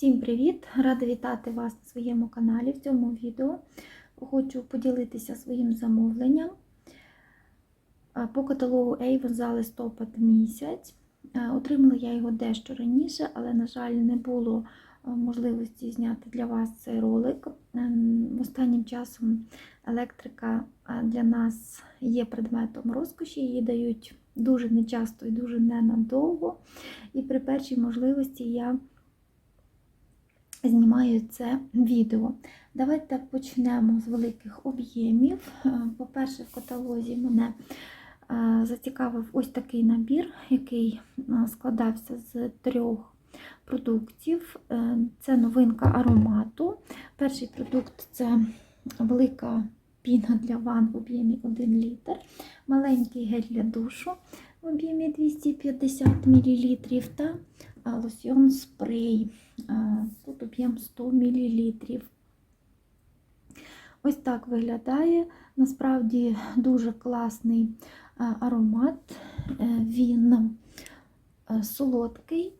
Всім привіт! Рада вітати вас на своєму каналі. В цьому відео хочу поділитися своїм замовленням е, по каталогу Avon за листопад місяць. Е, Отримала я його дещо раніше, але, на жаль, не було е, можливості зняти для вас цей ролик. Ем, Останнім часом електрика для нас є предметом розкоші, її дають дуже нечасто і дуже ненадовго. І при першій можливості я знімаю це відео. Давайте почнемо з великих об'ємів. Е, По-перше, в каталозі мене е, зацікавив ось такий набір, який е, складався з трьох продуктів. Це новинка аромату. Перший продукт це велика піна для ван в об'ємі 1 літр, маленький гель для душу в об'ємі 250 мл та а, лосьйон спрей. Тут об'єм 100 мл. Ось так виглядає. Насправді дуже класний аромат. Е, Він е, солодкий,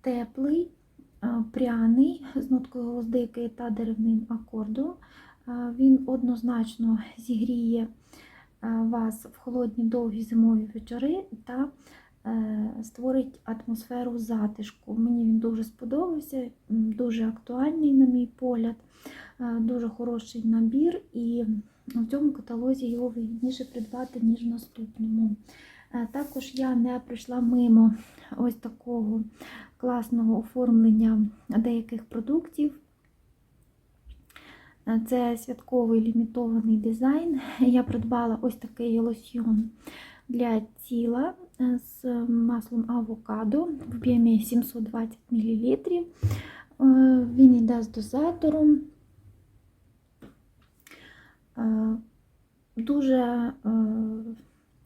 теплий, пряний з ноткою гвоздики та деревним акордом. Він однозначно зігріє вас в холодні довгі зимові вечори та створить атмосферу затишку. Мені він дуже сподобався, дуже актуальний, на мій погляд, е, дуже хороший набір, і в цьому каталозі його вигідніше придбати, ніж в наступному. Е, Також я не пройшла мимо ось такого класного оформлення деяких продуктів. Е, Це святковий лімітований дизайн. Я придбала ось такий лосьйон для тіла е, з маслом авокадо в об'ємі 720 мл. Він йде з дозатором. Е, Дуже е,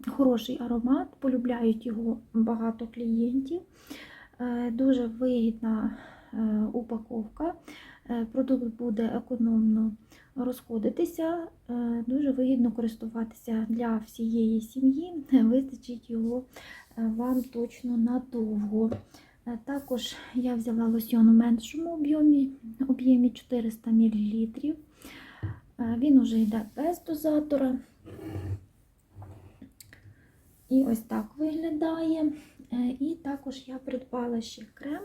хороший аромат, полюбляють його багато клієнтів. Е, Дуже вигідна е, упаковка. Е, Продукт буде економно розходитися, е, дуже вигідно користуватися для всієї сім'ї, вистачить його е, вам точно надовго. Е, Також я взяла лосьйон у меншому об'ємі, об'ємі 400 мл. Він уже йде без дозатора. І ось так виглядає. І також я придбала ще крем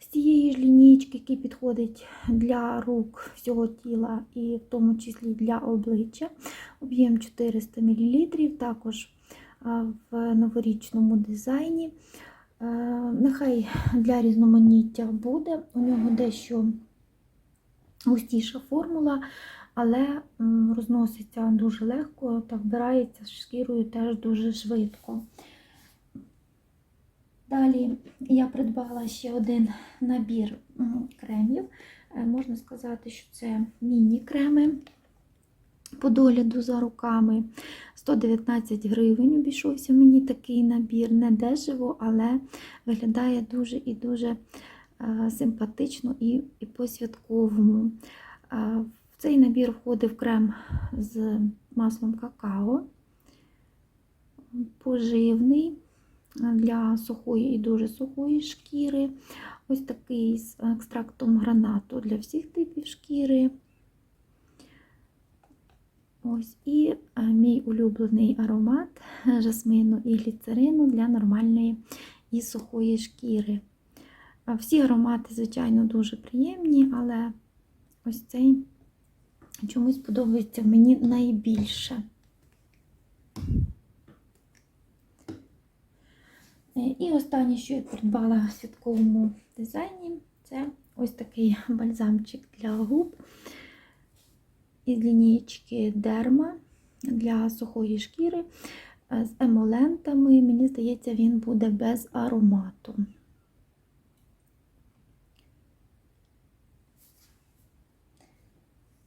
з цієї ж лінійки, який підходить для рук всього тіла і в тому числі для обличчя. Об'єм 400 мл, також в новорічному дизайні. Е, Нехай для різноманіття буде. У нього дещо густіша формула, але розноситься дуже легко та вбирається з шкірою теж дуже швидко. Далі я придбала ще один набір кремів. Е, Можна сказати, що це міні-креми по догляду за руками. 119 гривень обійшовся мені такий набір. Не дешево, але виглядає дуже і дуже е, симпатично і, по-святковому. Е, В цей набір входив крем з маслом какао, поживний для сухої і дуже сухої шкіри. Ось такий з екстрактом гранату для всіх типів шкіри. Ось і е, мій улюблений аромат жасмину і гліцерину для нормальної і сухої шкіри. Всі аромати, звичайно, дуже приємні, але ось цей чомусь подобається мені найбільше. Е, І останнє, що я придбала в святковому дизайні, це ось такий бальзамчик для губ із лінієчки Дерма для сухої шкіри е, з емолентами. Мені здається, він буде без аромату.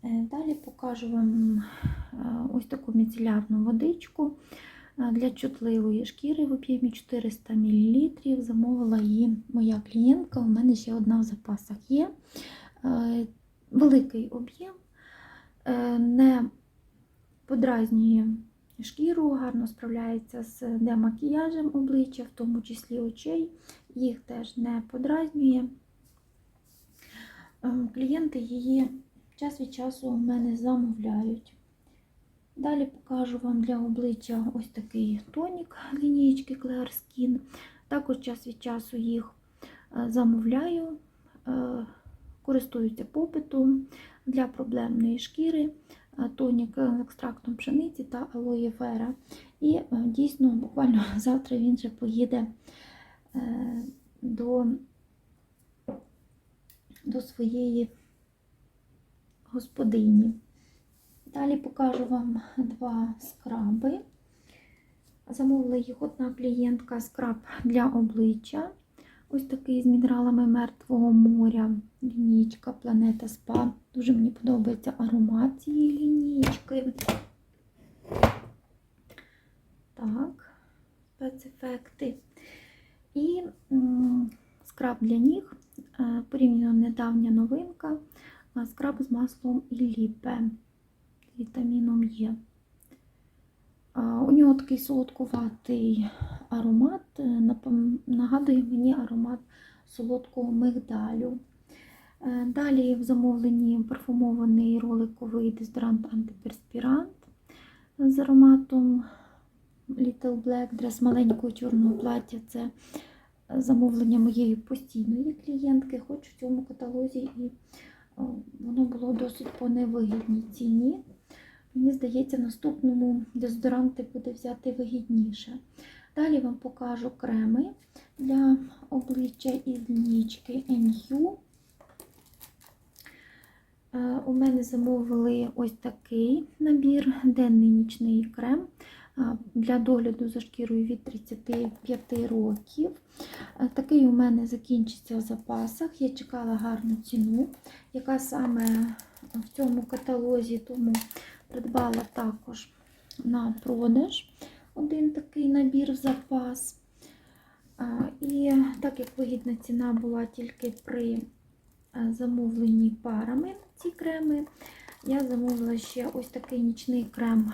Е, Далі покажу вам е, ось таку міцелярну водичку е, для чутливої шкіри в об'ємі 400 мл. Замовила її моя клієнтка, у мене ще одна в запасах є. Е, Великий об'єм, е, не подразнює шкіру, гарно справляється з демакіяжем обличчя, в тому числі очей, їх теж не подразнює. Ем, Клієнти її час від часу у мене замовляють. Далі покажу вам для обличчя ось такий тонік лінієчки Clear Skin. Також час від часу їх е, замовляю, е, користуються попитом для проблемної шкіри, е, тонік з екстрактом пшениці та алоє вера. І дійсно, буквально завтра він вже поїде до, до своєї господині. Далі покажу вам два скраби. Замовила їх одна клієнтка скраб для обличчя. Ось такий з мінералами мертвого моря. Лінійка Планета Спа. Дуже мені подобається аромат цієї лінійки. Так, спецефекти. І скраб для ніг. Е, Порівняно недавня новинка. е, Скраб з маслом Ілліпе з вітаміном Е. У нього такий солодкуватий аромат, е, нагадує мені аромат солодкого мигдалю. Е, Далі в замовленні парфумований роликовий дезодорант антиперспірант з ароматом Little Black Dress маленького чорного плаття. Це замовлення моєї постійної клієнтки. Хоч в цьому каталозі і воно було досить по невигідній ціні. Мені здається, в наступному дезодоранти буде взяти вигідніше. Далі вам покажу креми для обличчя із лінійки NU. Е, У мене замовили ось такий набір денний нічний крем е, для догляду за шкірою від 35 років. Е, Такий у мене закінчиться в запасах. Я чекала гарну ціну, яка саме в цьому каталозі, тому придбала також на продаж один такий набір в запас. І так як вигідна ціна була тільки при е, замовленні парами ці креми, я замовила ще ось такий нічний крем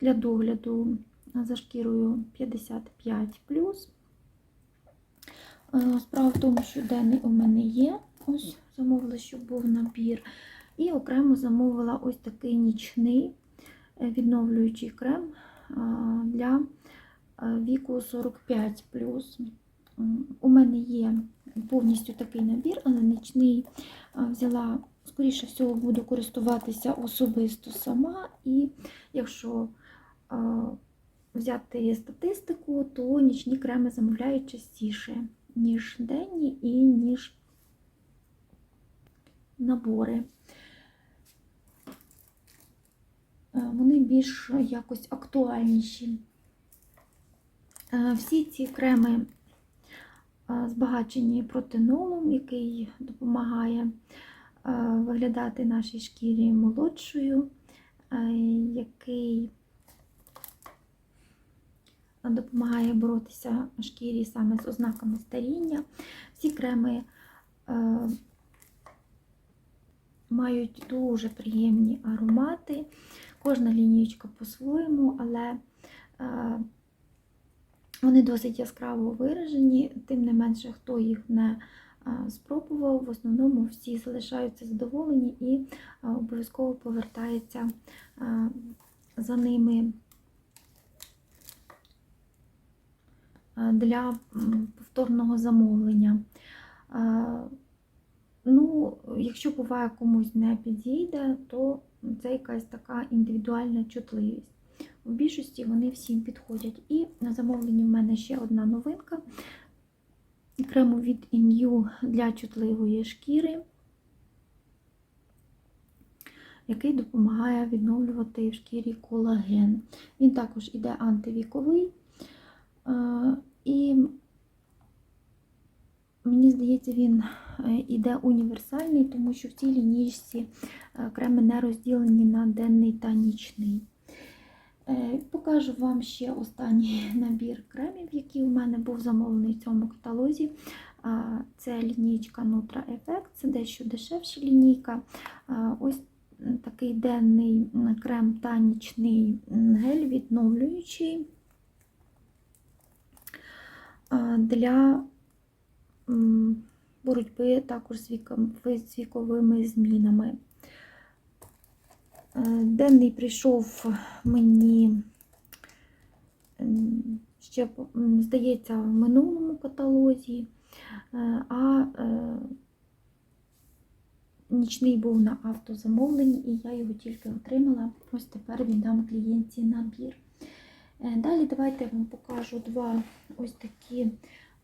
для догляду за шкірою 55. Е, Справа в тому, що денний у мене є. Ось замовила, щоб був набір. І окремо замовила ось такий нічний е, відновлюючий крем для е, віку 45. У мене є повністю такий набір, але нічний взяла, скоріше всього, буду користуватися особисто сама. І якщо взяти статистику, то нічні креми замовляють частіше, ніж денні і ніж набори. Е, Вони більш якось актуальніші. Е, Всі ці креми е, збагачені протинолом, який допомагає виглядати нашій шкірі молодшою, який допомагає боротися шкірі саме з ознаками старіння. Всі креми мають дуже приємні аромати. Кожна лінійка по-своєму, але е, вони досить яскраво виражені, тим не менше, хто їх не е, спробував, в основному всі залишаються задоволені і е, обов'язково повертається за ними для повторного замовлення. Ну, якщо буває комусь не підійде, то це якась така індивідуальна чутливість. В більшості вони всім підходять. І на замовленні в мене ще одна новинка. Крему від Inyu для чутливої шкіри, який допомагає відновлювати в шкірі колаген. Він також іде антивіковий. Е, І Мені здається, він е, іде універсальний, тому що в цій лінійці е, креми не розділені на денний та нічний. Е, Покажу вам ще останній набір кремів, який у мене був замовлений в цьому каталозі. Це лінійка Nutra Effect, це дещо дешевша лінійка. Ось такий денний крем та нічний гель відновлюючий для боротьби також з віковими змінами. Е, Денний прийшов мені, ще, здається, в минулому каталозі, е, а е, нічний був на автозамовленні, і я його тільки отримала. Ось тепер віддам клієнтці набір. Далі давайте я вам покажу два ось такі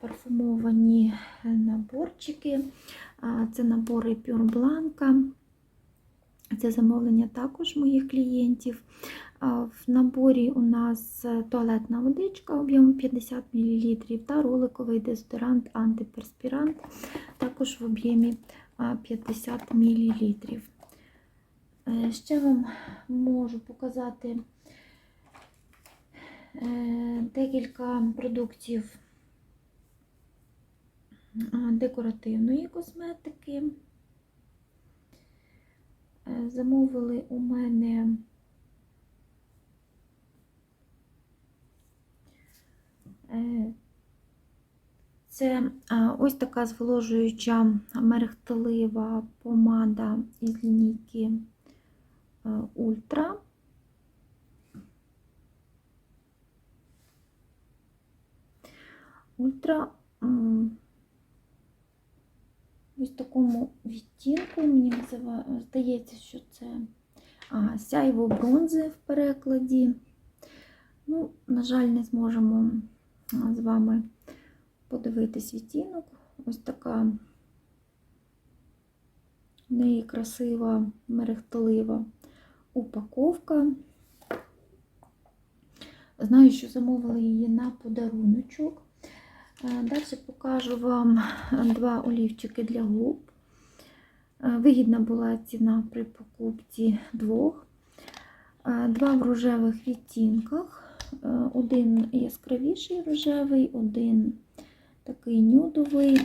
парфумовані е, наборчики. Це набори Pure Blanca. Це замовлення також моїх клієнтів. В наборі у нас е, туалетна водичка об'ємом 50 мл та роликовий дезодорант антиперспірант, також в об'ємі 50 мл. Е, Ще вам можу показати декілька продуктів декоративної косметики. Е, Замовили у мене е, це ось така зволожуюча мерехтелива помада із лінійки е, Ультра. Ультра ось такому відтінку, мені здається, що це а, сяйво бронзи в перекладі. Ну, на жаль, не зможемо з вами подивитись відтінок. Ось така в неї красива, мерехтелива упаковка. Знаю, що замовили її на подаруночок. Е, Далі покажу вам два олівчики для губ. Е, Вигідна була ціна при покупці двох. Е, Два в рожевих відтінках. Один яскравіший рожевий, один такий нюдовий,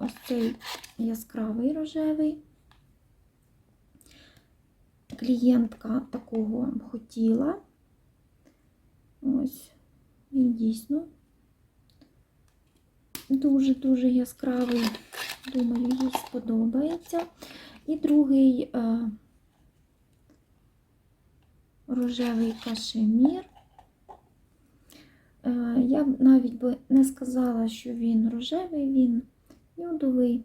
ось цей яскравий рожевий. Клієнтка такого хотіла. Ось, він дійсно дуже-дуже яскравий. Думаю, їй сподобається. І другий е, рожевий кашемір. Е, я б навіть би не сказала, що він рожевий, він нюдовий.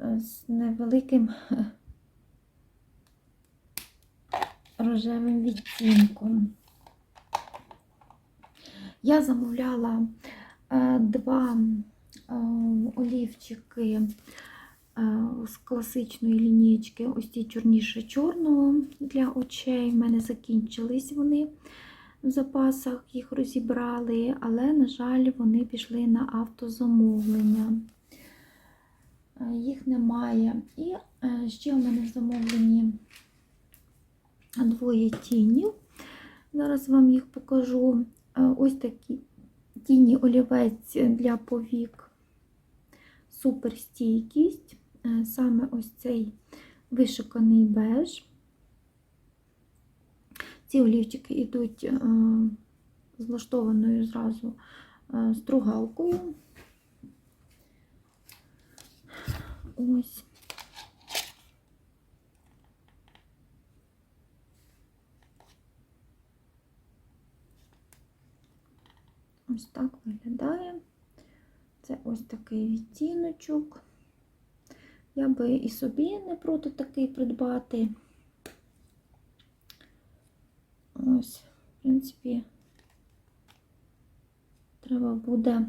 Е, З невеликим рожевим відтінком. Я замовляла е, два е, олівчики е, з класичної лінійки, ось ці чорніше чорного для очей. В мене закінчились вони в запасах, їх розібрали, але, на жаль, вони пішли на автозамовлення. Їх немає. І ще у мене в замовленні двоє тінів. Зараз вам їх покажу. Е, Ось такі тіні олівець для повік. Суперстійкість. Е, Саме ось цей вишиканий беж. Ці олівчики йдуть е, з влаштованою зразу стругалкою. Ось. Ось так виглядає. Це ось такий відтіночок. Я би і собі не проти такий придбати. Ось, в принципі, треба буде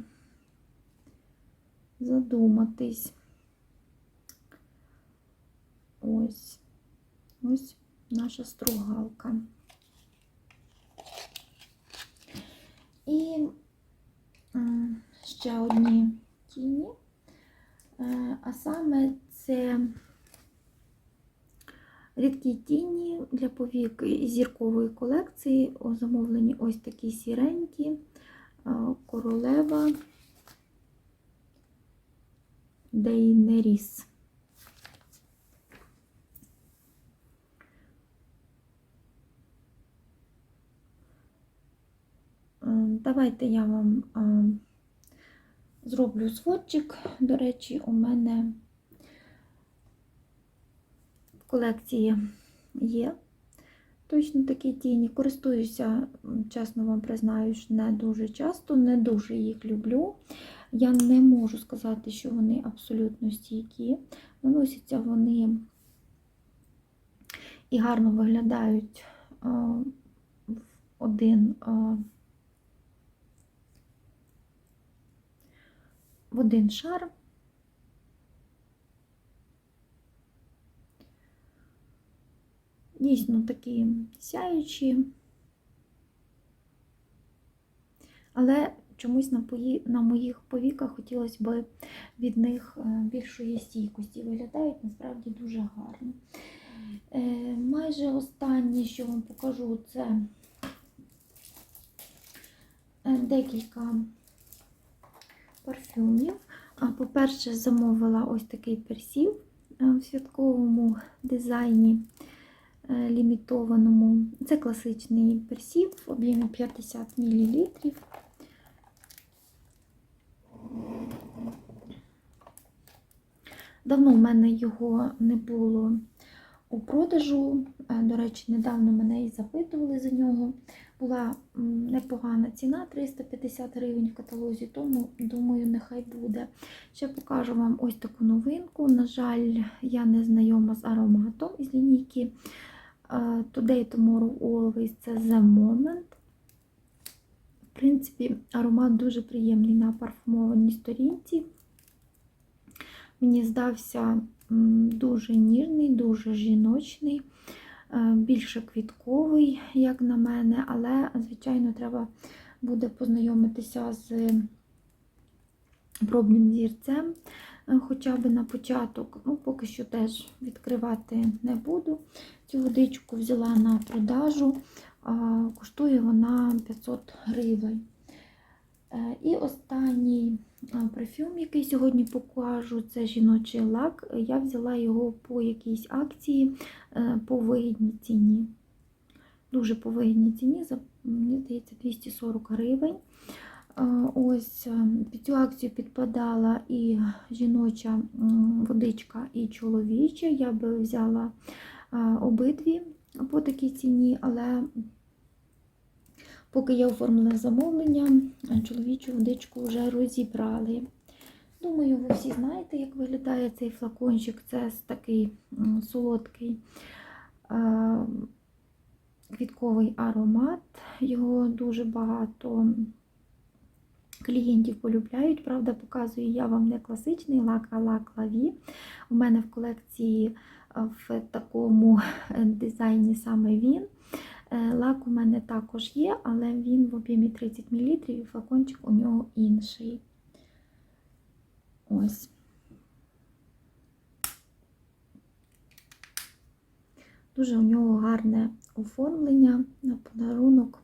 задуматись. Ось, ось наша стругалка. І м, ще одні тіні, Е, а саме це рідкі тіні для повік зіркової колекції. У замовленні ось такі сіренькі, е, королева Дейнеріс. Е, Давайте я вам зроблю сводчик. До речі, у мене в колекції є точно такі тіні. Користуюся, чесно вам признаюсь, не дуже часто, не дуже їх люблю. Я не можу сказати, що вони абсолютно стійкі. Наносяться вони і гарно виглядають в один. В один шар. Дійсно такі сяючі, але чомусь на, на моїх повіках хотілося б від них е, більшої стійкості. Виглядають насправді дуже гарно. Е, Майже останнє, що вам покажу, це е, декілька парфюмів. По-перше, замовила ось такий персів е, в святковому дизайні е, лімітованому. Це класичний персів в об'ємі 50 мл. Давно в мене його не було у продажу. Е, До речі, недавно мене і запитували за нього. Була непогана ціна 350 гривень в каталозі, тому думаю, нехай буде. Ще покажу вам ось таку новинку. На жаль, я не знайома з ароматом із лінійки е, Today Tomorrow Always це The Moment. В принципі, аромат дуже приємний на парфумованій сторінці. Мені здався дуже ніжний, дуже жіночний, більше квітковий, як на мене, але, звичайно, треба буде познайомитися з пробним зірцем, е, хоча б на початок. Ну, поки що теж відкривати не буду. Цю водичку взяла на продажу, коштує вона 500 гривень. Е, І останній парфюм, який сьогодні покажу, це жіночий лак. Я взяла його по якійсь акції е, по вигідній ціні. Дуже по вигідній ціні, за, мені здається, 240 гривень. Е, Ось е, під цю акцію підпадала і жіноча водичка, і чоловіча. Я би взяла обидві по такій ціні, але Поки я оформила замовлення, чоловічу водичку вже розібрали. Думаю, ви всі знаєте, як виглядає цей флакончик. Це такий солодкий е, квітковий аромат. Його дуже багато клієнтів полюбляють. Правда, показую я вам не класичний лак, а лак лаві. У мене в колекції е, в такому е, дизайні саме він. Е, Лак у мене також є, але він в об'ємі 30 мл і флакончик у нього інший. Ось. Дуже у нього гарне оформлення на подарунок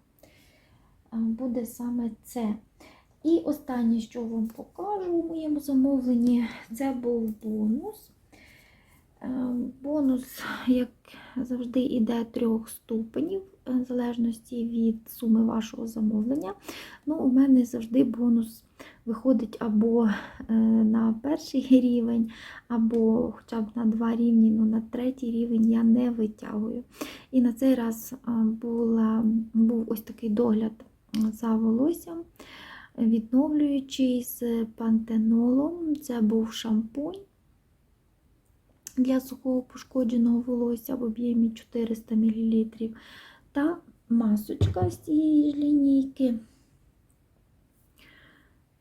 е, буде саме це. І останнє, що вам покажу у моєму замовленні, це був бонус. Е, Бонус, як завжди, іде трьох ступенів, в залежності від суми вашого замовлення. Ну, У мене завжди бонус виходить або е, на перший рівень, або хоча б на два рівні, ну на третій рівень я не витягую. І на цей раз е, була, був ось такий догляд за волоссям, відновлюючий з пантенолом. Це був шампунь для сухого пошкодженого волосся в об'ємі 400 мл та масочка з цієї ж лінійки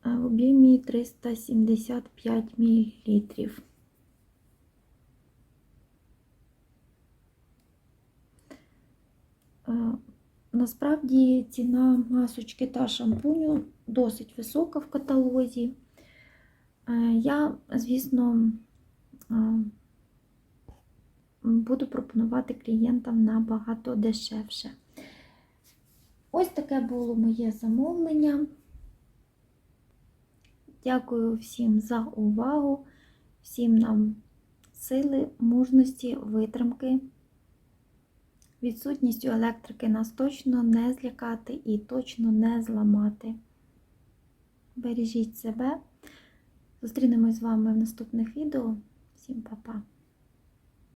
е, в об'ємі 375 мл. Е, Насправді ціна масочки та шампуню досить висока в каталозі. Е, Я, звісно, е, буду пропонувати клієнтам набагато дешевше. Ось таке було моє замовлення. Дякую всім за увагу, всім нам сили, мужності, витримки. Відсутністю електрики нас точно не злякати і точно не зламати. Бережіть себе. Зустрінемось з вами в наступних відео. Всім па-па!